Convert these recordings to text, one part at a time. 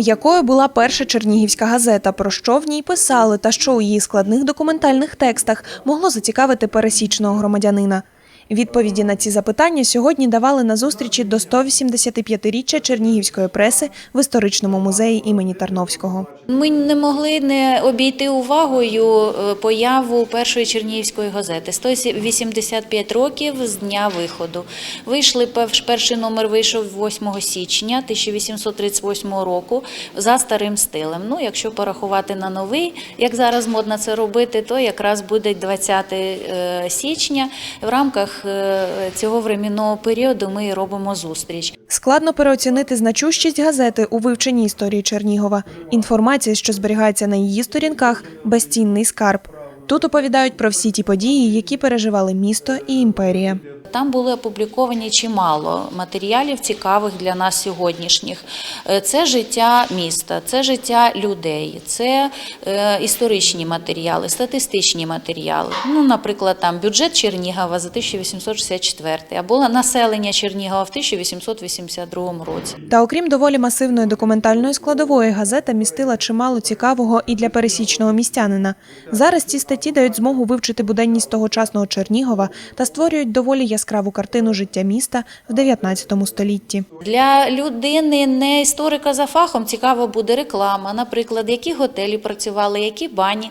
Якою була перша чернігівська газета, про що в ній писали та що у її складних документальних текстах могло зацікавити пересічного громадянина? Відповіді на ці запитання сьогодні давали на зустрічі до 185-річчя чернігівської преси в історичному музеї імені Тарновського. Ми не могли не обійти увагою е, появу першої чернігівської газети. 185 років з дня виходу. Вийшли перший номер вийшов 8 січня 1838 року за старим стилем. Ну, якщо порахувати на новий, як зараз модно це робити, то якраз буде 20 е, січня. В рамках е, цього временного періоду ми робимо зустріч. Складно переоцінити значущість газети у вивченні історії Чернігова. Інформація, що зберігається на її сторінках, безцінний скарб. Тут оповідають про всі ті події, які переживали місто і імперія. Там були опубліковані чимало матеріалів цікавих для нас сьогоднішніх. Е, Це життя міста, це життя людей, це е, історичні матеріали, статистичні матеріали. Ну, наприклад, там бюджет Чернігова за 1864 або населення Чернігова в 1882 році. Та окрім доволі масивної документальної складової, газета містила чимало цікавого і для пересічного містянина. Зараз ці статті дають змогу вивчити буденність тогочасного Чернігова та створюють доволі яскраву картину життя міста в 19 столітті. Для людини, не історика за фахом, цікава буде реклама. Наприклад, які готелі працювали, які бані,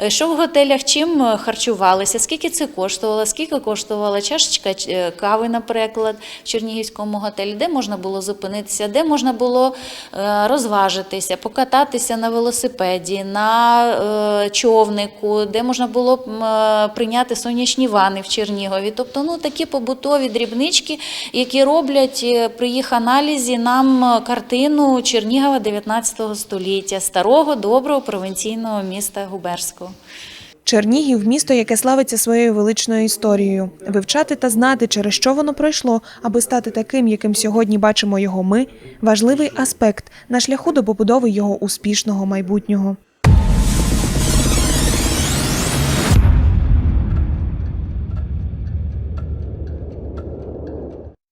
е, що в готелях чим е, харчувалися, скільки це коштувало, скільки коштувала чашечка е, кави, наприклад, в Чернігівському готелі, де можна було зупинитися, де можна було розважитися, покататися на велосипеді, на човнику, де можна було прийняти сонячні ванни в Чернігові. Тобто, ну такі побутові дрібнички, які роблять е, при їх аналізі нам е, картину Чернігова 19 століття, старого доброго провінційного міста Губерського. Чернігів місто, яке славиться своєю величною історією. Вивчати та знати, через що воно пройшло, аби стати таким, яким сьогодні бачимо його ми, важливий аспект на шляху до побудови його успішного майбутнього.